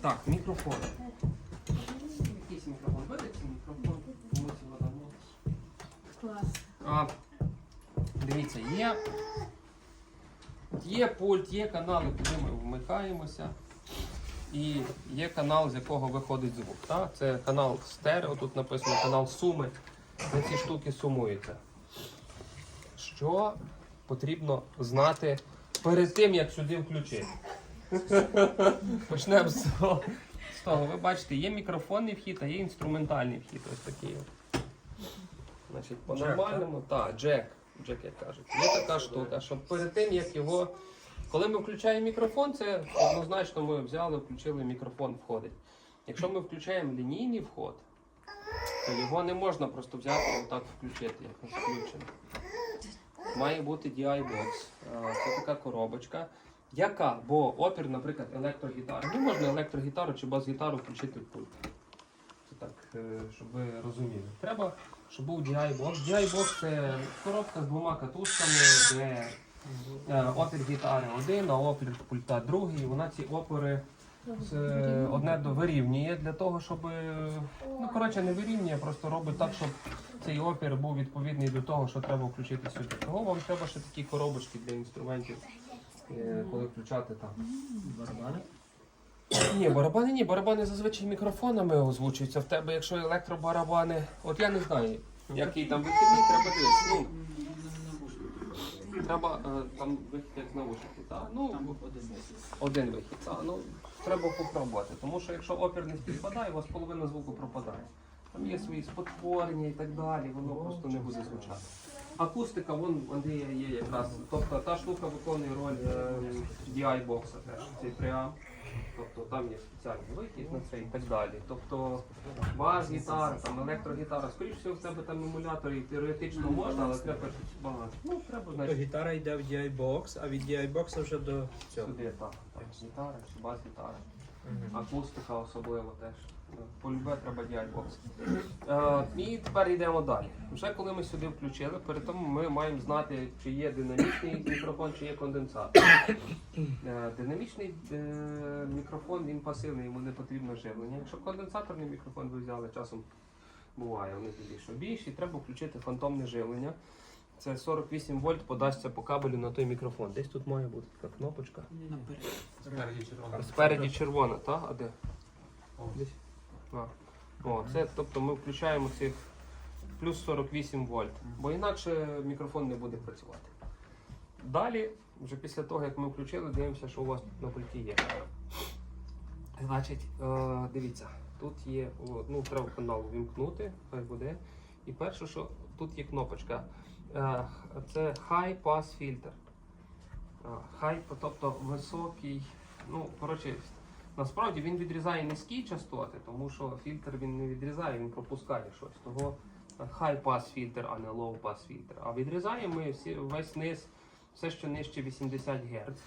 Так, мікрофон. Якийсь мікрофон. Видите мікрофон? Клас. А, дивіться, є, є пульт, є канали, куди ми вмикаємося. І є канал, з якого виходить звук. Так? Це канал стерео, тут написано канал суми. На ці штуки сумуються. Що потрібно знати перед тим, як сюди включити? Почнемо з того. З того. Ви бачите, є мікрофонний вхід, а є інструментальний вхід. Ось такий. от. Значить, по-нормальному, так, джек, джек, як кажуть. Є така штука, що перед тим, як його. Коли ми включаємо мікрофон, це однозначно ми взяли, включили мікрофон входить. Якщо ми включаємо лінійний вход, то його не можна просто взяти і отак включити, як включено. Має бути DI-Box. Це така коробочка. Яка? Бо опір, наприклад, електрогітара. Не можна електрогітару чи бас-гітару включити в пульт. Це так, е, щоб ви розуміли. Треба, щоб був DI-Box. DI-Box це коробка з двома катушками, де е, опір гітари один, а опір пульта другий. Вона ці опори це одне вирівнює для того, щоб е, ну коротше не вирівнює, просто робить так, щоб цей опір був відповідний до того, що треба включити сюди. Того вам треба ще такі коробочки для інструментів, коли включати там. Барабани? Ні, барабани ні, барабани зазвичай мікрофонами озвучуються. В тебе, якщо електробарабани, от я не знаю, який там вихідний, треба дивитися. Ну, треба е, там вихід як з наушників. Так? Ну, один вихід. Так? Ну, треба попробувати. Тому що якщо опір не співпадає, у вас половина звуку пропадає. Там є свої спотворення і так далі, воно просто не буде звучати. Акустика, вон у Андрія є якраз. Тобто та штука виконує роль е, DI-бокса теж, цей преамп. Тобто там є спеціальний вихід на це і так далі. Тобто бас, гітара, там електрогітара, скоріш всього в тебе там емулятор і теоретично можна, але треба щось багато. Ну, треба, То значить, гітара йде в DI-Box, а від DI-Box вже до цього. сюди так. так, Гітара чи бас-гітара. Акустика особливо теж. Полюбе треба діальбокс. Е, і тепер йдемо далі. Вже коли ми сюди включили, перед тим ми маємо знати, чи є динамічний мікрофон, чи є конденсатор. Е, динамічний е, мікрофон він пасивний, йому не потрібно живлення. Якщо конденсаторний мікрофон ви взяли, часом буває, вони тоді що більші, треба включити фантомне живлення. Це 48 вольт подасться по кабелю на той мікрофон. Десь тут має бути така кнопочка. Спереді червона, так? А де? Десь. О, це, тобто ми включаємо цих плюс 48 вольт, бо інакше мікрофон не буде працювати. Далі, вже після того, як ми включили, дивимося, що у вас на пульті є. Значить, е, дивіться, тут є, ну, треба канал вімкнути, хай буде. І перше, що тут є кнопочка. Е, це High Pass Filter. А, High, тобто високий. Ну, коротше, насправді він відрізає низькі частоти, тому що фільтр він не відрізає, він пропускає щось. Того high pass фільтр, а не low pass фільтр. А відрізаємо ми всі, весь низ, все, що нижче 80 Гц.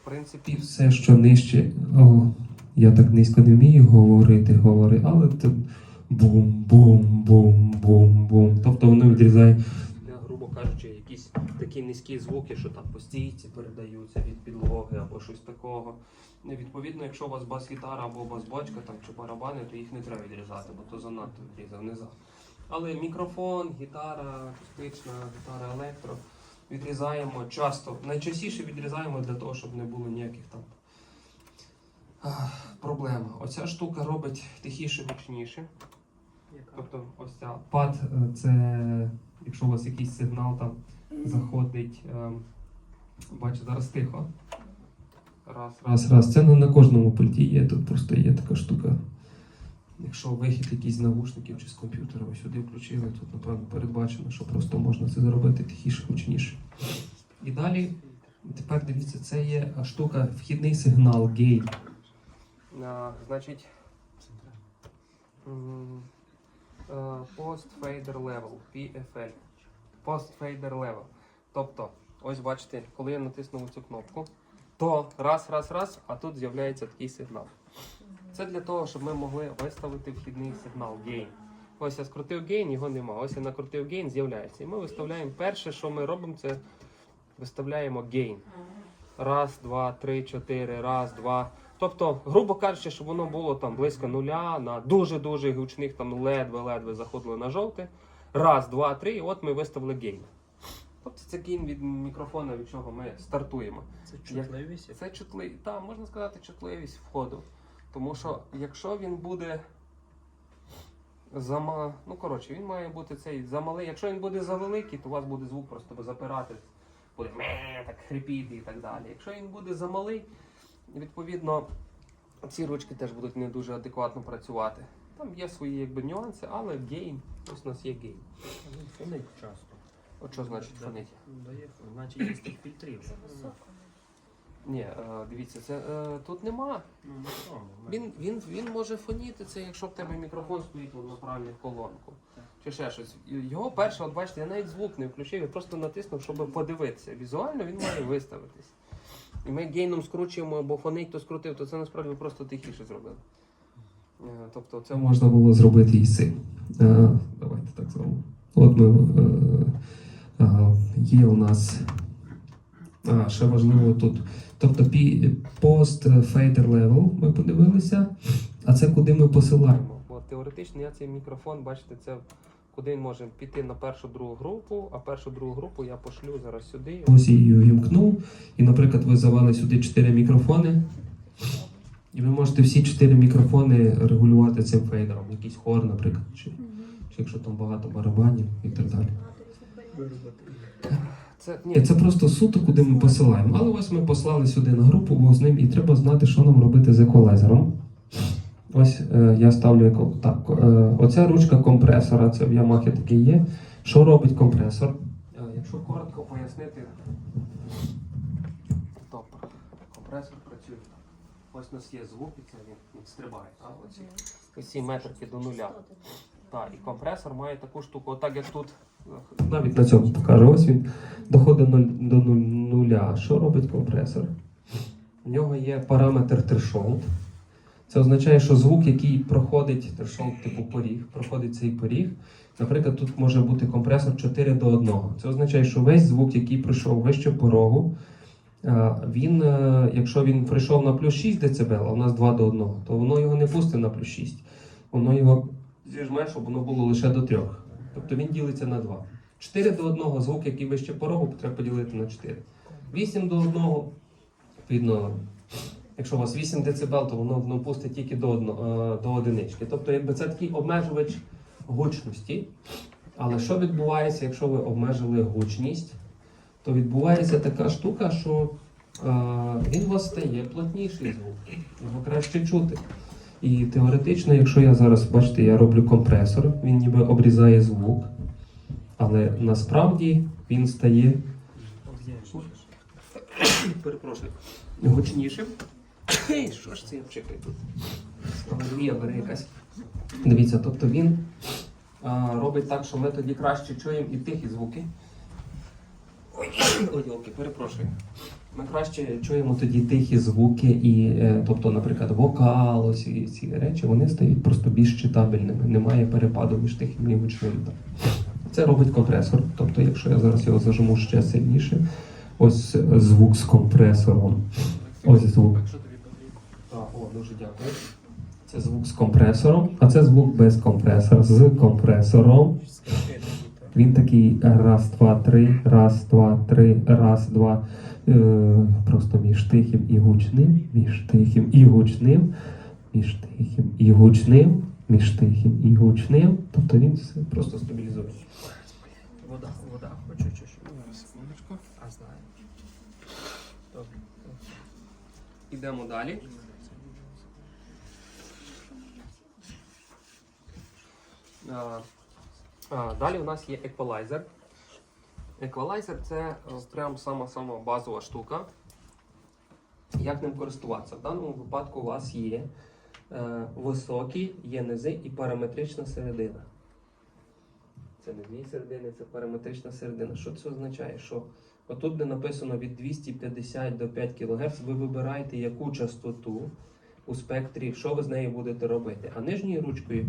В принципі, все, що нижче. О, я так низько не вмію говорити, говори, але це бум, бум, бум, бум, бум. Тобто воно відрізає. грубо кажучи, такі низькі звуки, що там по стійці передаються від підлоги або щось такого. Відповідно, якщо у вас бас-гітара або бас-бочка там, чи барабани, то їх не треба відрізати, бо то занадто відрізав низа. Але мікрофон, гітара, акустична, гітара електро відрізаємо часто. Найчастіше відрізаємо для того, щоб не було ніяких там проблем. Оця штука робить тихіше, гучніше. Тобто ось ця пад е, це якщо у вас якийсь сигнал там заходить. ем, Бачите, зараз тихо. Раз, раз. Раз, раз. Це не на кожному пульті є, тут просто є така штука. Якщо вихід якийсь з навушників чи з комп'ютера ви сюди включили, тут напевно передбачено, що просто можна це зробити тихіше, гучніше. І далі, тепер дивіться, це є штука, вхідний сигнал гейн. Значить. Post Fader Level, PFL. Fader Level. Тобто, ось бачите, коли я натиснув цю кнопку, то раз, раз, раз, а тут з'являється такий сигнал. Це для того, щоб ми могли виставити вхідний сигнал gain. Ось я скрутив gain, його нема. Ось я накрутив gain, з'являється. І ми виставляємо перше, що ми робимо, це виставляємо gain. Раз, два, три, чотири, раз, два. Тобто, грубо кажучи, щоб воно було там близько нуля, на дуже-дуже гучних там ледве-ледве заходило на жовте. Раз, два, три, і от ми виставили гейн. Тобто це гейн від мікрофона, від чого ми стартуємо. Це чутливість. Це чутливість, так, можна сказати, чутливість входу. Тому що якщо він буде зама... ну коротше, він має бути цей замалий. Якщо він буде завеликий, то у вас буде звук просто запирати, буде ме, так хрипіти і так далі. Якщо він буде замалий, відповідно, ці ручки теж будуть не дуже адекватно працювати. Там є свої якби нюанси, але гейн, ось у нас є гейн. Ну, Фонить часто. От що значить Да. фонить? Дає, значить є тих фільтрів. Ні, е, дивіться, це е, тут нема Ну. Він, він, він може фоніти це, якщо в тебе мікрофон стоїть на правильну колонку. Чи ще щось. Його перше, от бачите, я навіть звук не включив, я просто натиснув, щоб подивитися. Візуально він має виставитись. І ми гейном скручуємо, бо фонить, то скрутив, то це насправді просто тихіше зробили. Е, Тобто це можна було зробити і з цим. Е, давайте так зробимо. От ми е, є у нас. А, ще важливо тут. Тобто пост фейдер левел ми подивилися, а це куди ми посилаємо. Бо теоретично я цей мікрофон, бачите, це куди він може піти на першу другу групу, а першу другу групу я пошлю зараз сюди. Ось я її увімкнув. І, наприклад, ви завели сюди 4 мікрофони. І ви можете всі 4 мікрофони регулювати цим фейдером. Якийсь хор, наприклад, чи, чи якщо там багато барабанів і так далі. Це, Ні, це просто суто, куди ми посилаємо. Але ось ми послали сюди на групу, бо з ним і треба знати, що нам робити з еквалайзером. Ось е, я ставлю еко... так. Е, оця ручка компресора, це в Yamaha таке є. Що робить компресор? Е, Якщо коротко пояснити, то компресор. Ось у нас є звук, і це він, він стрибає. Так? Оці, оці метрики до нуля. Так, і компресор має таку штуку, отак як тут. е, Навіть на цьому покажу. Ось він доходить до нуля. Що робить компресор? У нього є параметр threshold. Це означає, що звук, який проходить threshold, типу поріг, проходить цей поріг. Наприклад, тут може бути компресор 4 до 1. Це означає, що весь звук, який пройшов вище порогу, він, е, якщо він прийшов на плюс 6 дБ, а у нас 2 до 1, то воно його не пустить на плюс 6. Воно його зіжме, щоб воно було лише до 3. Тобто він ділиться на 2. 4 до 1 звук, який вище порогу, треба поділити на 4. 8 до 1, відповідно, якщо у вас 8 дБ, то воно, воно пустить тільки до, одно, е, до одинички. Тобто, якби це такий обмежувач гучності. Але що відбувається, якщо ви обмежили гучність, то відбувається така штука, що е, він у вас стає плотніший звук, його краще чути. І теоретично, якщо я зараз, бачите, я роблю компресор, він ніби обрізає звук, але насправді він стає перепрошую, гучнішим. Що ж це я вчикаю тут? Алергія бере якась. Дивіться, тобто він а, робить так, що ми тоді краще чуємо і тихі звуки. Ой, йолки, перепрошую. Ми краще чуємо тоді тихі звуки, і, е, тобто, наприклад, вокал, ось і ці речі, вони стають просто більш читабельними. Немає перепаду між тихим і гучним. Це робить компресор. Тобто, якщо я зараз його зажму ще сильніше, ось звук з компресором. Ось звук. Так, о, дуже дякую. Це звук з компресором, а це звук без компресора. З компресором. Він такий раз, два, три, раз, два, три, раз, два. Е, просто між тихим і гучним, між тихим і гучним, між тихим і гучним, між тихим і гучним. Тобто він все просто стабілізує. Вода, вода хочу чи що? Секундочку. А знаю. Добре. Ідемо далі. А, Далі у нас є еквалайзер. Еквалайзер це е, прям сама-сама базова штука. Як ним користуватися? В даному випадку у вас є е, високі, є низи і параметрична середина. Це не дві середини, це параметрична середина. Що це означає? Що отут, де написано від 250 до 5 кГц, ви вибираєте яку частоту у спектрі, що ви з нею будете робити. А нижньою ручкою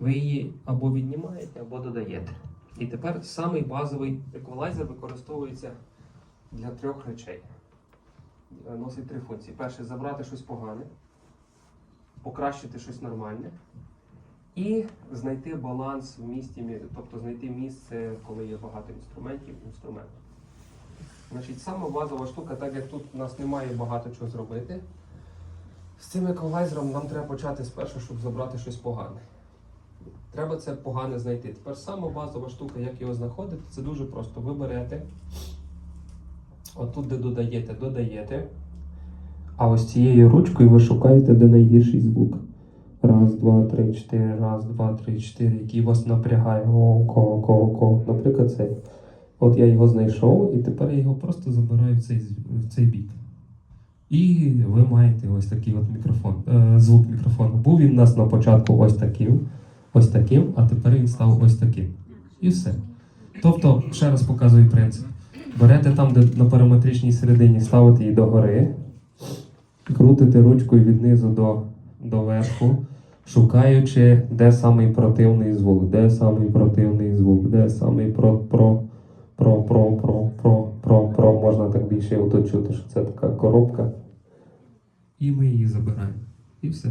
ви її або віднімаєте, або додаєте. І тепер самий базовий еквалайзер використовується для трьох речей. Е, Носить три функції. Перше забрати щось погане. покращити щось нормальне. І знайти баланс в місті, тобто знайти місце, коли є багато інструментів, інструментів. Значить, сама базова штука, так як тут у нас немає багато чого зробити, з цим еквалайзером нам треба почати спершу, щоб забрати щось погане. Треба це погане знайти. Тепер сама базова штука, як його знаходити, це дуже просто. Ви берете, отут, де додаєте, додаєте. А ось цією ручкою ви шукаєте, де найгірший звук. Раз, два, три, чотири, раз, два, три, чотири, який вас напрягає. О, ко, ко. Наприклад, цей. От я його знайшов, і тепер я його просто забираю в цей, в цей бік. І ви маєте ось такий от мікрофон, е, звук мікрофону. Був він у нас на початку ось таким, ось таким, а тепер він став ось таким. І все. Тобто, ще раз показую принцип. Берете там, де на параметричній середині, ставите її догори, крутите ручкою від низу до, до верху, шукаючи, де самий противний звук, де самий противний звук, де самий про, про, про, про, про, про, про, про. Можна так більше отут чути, що це така коробка. І ми її забираємо. І все.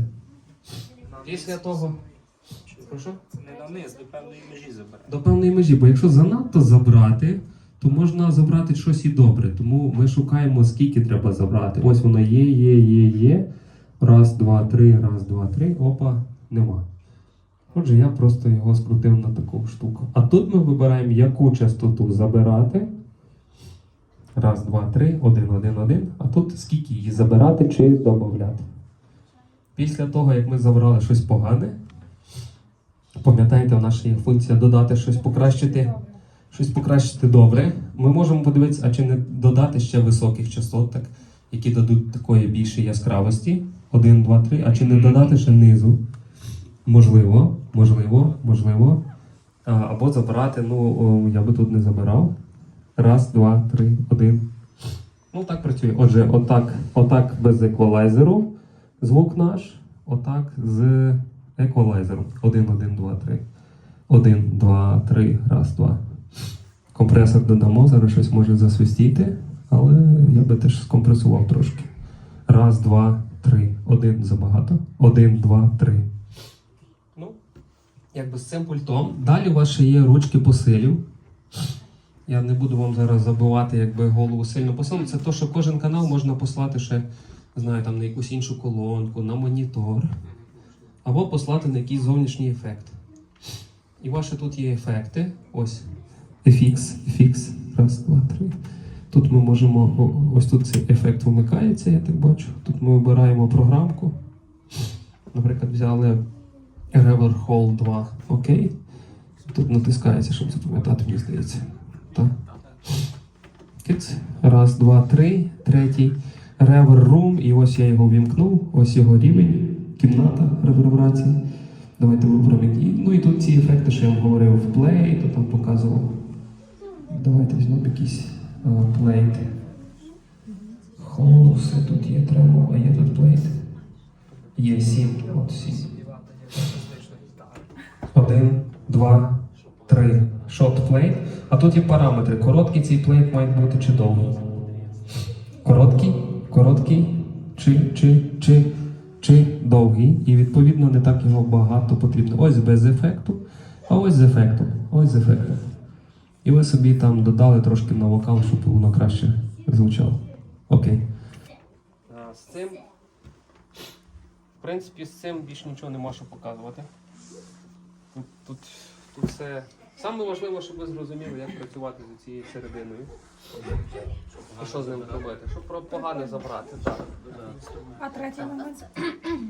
Після того. Прошу? Не на низ, до певної межі забирає. До певної межі, бо якщо занадто забрати, то можна забрати щось і добре. Тому ми шукаємо, скільки треба забрати. Ось воно є, є, є, є. Раз, два, три, раз, два, три. Опа, нема. Отже, я просто його скрутив на таку штуку. А тут ми вибираємо, яку частоту забирати. Раз, два, три, один, один, один. А тут скільки її забирати чи додати. Після того, як ми забрали щось погане, Пам'ятаєте, у нас є функція додати щось покращити, щось покращити добре. Ми можемо подивитися, а чи не додати ще високих частот, так, які дадуть такої більшої яскравості. 1, 2, 3, а чи не додати ще низу. Можливо, можливо, можливо. А, або забирати, ну, о, я би тут не забирав. Раз, два, три, один. Ну, так працює. Отже, отак, отак без еквалайзеру звук наш, отак з еквалайзером. 1, 1, 2, 3. 1, 2, 3, раз, два. Компресор додамо, зараз щось може засвистіти, але я би теж скомпресував трошки. Раз, два, три. Один забагато. Один, два, три. Ну, якби з цим пультом. Далі у вас ще є ручки посилів. Я не буду вам зараз забивати якби голову сильно посилом. Це то, що кожен канал можна послати ще, знаю, там на якусь іншу колонку, на монітор. Або послати на якийсь зовнішній ефект. І ваші тут є ефекти. Ось. FX, FX. Раз, два, три. Тут ми можемо. Ось тут цей ефект вмикається, я так бачу. Тут ми обираємо програмку. Наприклад, взяли Rever Hall 2. Окей. Тут натискається, щоб запам'ятати, мені здається. Так. Раз, два, три. Третій. Rever Room. І ось я його вімкнув. Ось його рівень. Кімната реверберації. Давайте виберемо які. Ну і тут ці ефекти, що я вам говорив в Play, то там показував. Давайте візьмемо якісь е, плейти. Холоси тут є тремо, а є тут плейт. Є сім. От сім. Один, два, три. Шот плейт. А тут є параметри. Короткий цей плейт має бути чи довгий. Короткий, короткий, чи, чи, чи, чи довгий. І відповідно не так його багато потрібно. Ось без ефекту, а ось з ефектом. Ось з ефектом. І ви собі там додали трошки на вокал, щоб воно краще звучало. Окей. З цим, в принципі, з цим більш нічого не можу показувати. Тут, тут все. Саме важливо, щоб ви зрозуміли, як працювати з цією серединою. А що з ним робити? Щоб погане забрати. Так. А третій момент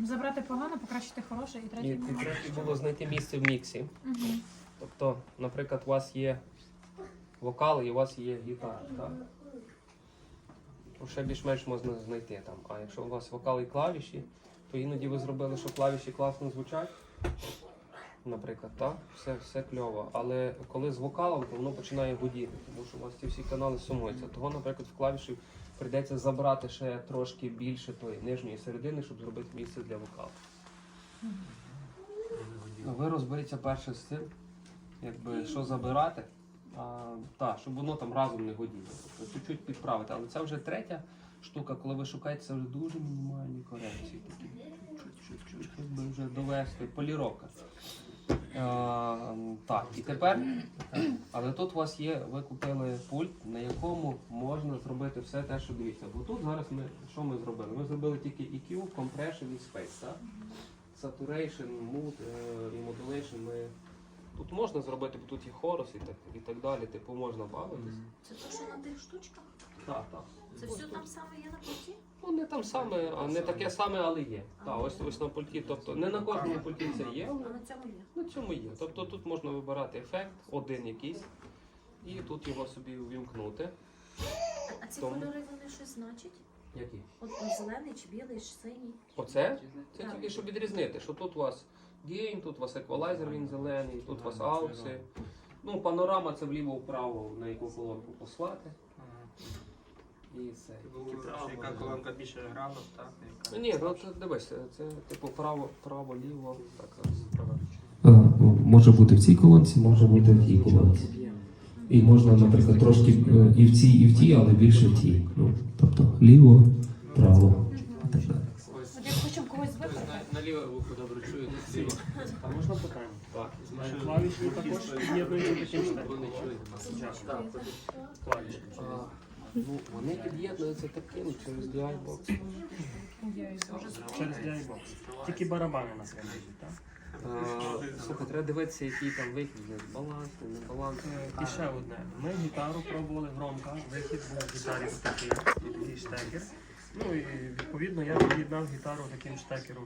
забрати погано, покращити хороше і І, третій і момент. третє було знайти місце в міксі. Мгм. Тобто, наприклад, у вас є вокал і у вас є гітара. Так? То ще більш-менш можна знайти там. А якщо у вас вокал і клавіші, то іноді ви зробили, що клавіші класно звучать. Наприклад, так, все, все кльово. Але коли з вокалом, то воно починає гудіти, тому що у вас ці всі канали сумуються. Того, наприклад, в клавіші прийдеться забрати ще трошки більше тої нижньої середини, щоб зробити місце для вокалу. Ви розберіться перше з цим, якби що забирати, а, та, щоб воно там разом не годіло. Тобто чуть-чуть підправити. Але це вже третя штука, коли ви шукаєте, це вже дуже мінімальні корекції. Такі. Чуть-чуть. вже довести, поліровка. Е, так, і тепер, але тут у вас є, ви купили пульт, на якому можна зробити все те, що дивіться. Бо тут зараз ми що ми зробили? Ми зробили тільки EQ, Compression і Space. Так? Saturation, Mood е, і Modulation ми. Тут можна зробити, бо тут є хорус і так, і так далі, типу можна бавитись. Це то, що на тих штучках? Так, так. Це все там саме є на пульті? Ну не там саме, а не таке саме, але є. Так, ось ось на пульті. Тобто не на кожному пульті це є, але на цьому є. на цьому є. Тобто тут можна вибирати ефект, один якийсь, і тут його собі увімкнути. А ці Тому- кольори вони щось значать? Який? От ось зелений чи білий, чи синій. Оце? Це Так. тільки щоб відрізнити, що тут у вас гейн, тут у вас еквалайзер, він зелений, тут у вас аукси. Ну, панорама це вліво-вправо, на яку колонку послати. І це. Яка колонка більше грала, так? Ну, Ні, ну це дивись, це типу право, право, ліво. Так, зараз. А, ну, може бути в цій колонці, може бути в тій колонці. І можна, наприклад, трошки е, і в цій, і в тій, але більше в тій. Ну, тобто ліво, право. і так далі. От як хочемо когось вибрати, На ліве вухо добре чую, тут. А можна питання? Так. Е, Клавіші також під'єднуються таким штеком. Вони чують. Клавіші. Ну, вони під'єднуються таким через DI-Box. Через DI-Box. Тільки барабани на себе йдуть, так? Слухай, треба дивитися, який там вихід, є баланс, не баланс. Е, І ще одне. Ми гітару пробували громко. Вихід був в гітарі такий, такий штекер. Ну і відповідно я під'єднав гітару таким штекером